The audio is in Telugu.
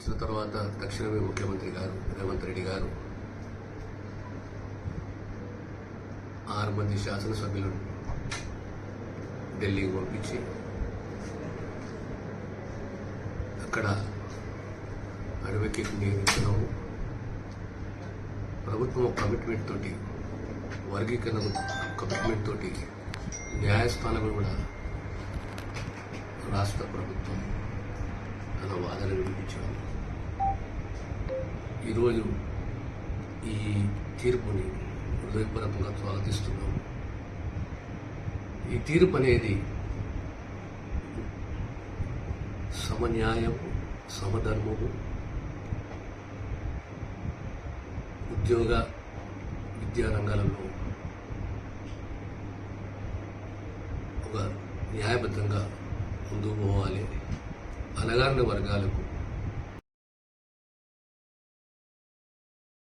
ఇచ్చిన తర్వాత తక్షణమే ముఖ్యమంత్రి గారు రేవంత్ రెడ్డి గారు ఆరు మంది శాసనసభ్యులను ఢిల్లీకి పంపించి అక్కడ అడ్వకేట్ నియమించడము ప్రభుత్వం కమిట్మెంట్ తోటి వర్గీకరణ కమిట్మెంట్ తోటి న్యాయస్థానం కూడా రాష్ట్ర ప్రభుత్వం తన వాదన వినిపించాము ఈరోజు ఈ తీర్పుని హృదయపూర్వకంగా స్వాగతిస్తున్నాము ఈ తీర్పు అనేది సమన్యాయము సమధర్మము ఉద్యోగ విద్యా రంగాలలో ఒక న్యాయబద్ధంగా ముందుకు పోవాలి. అలగారిన వర్గాలకు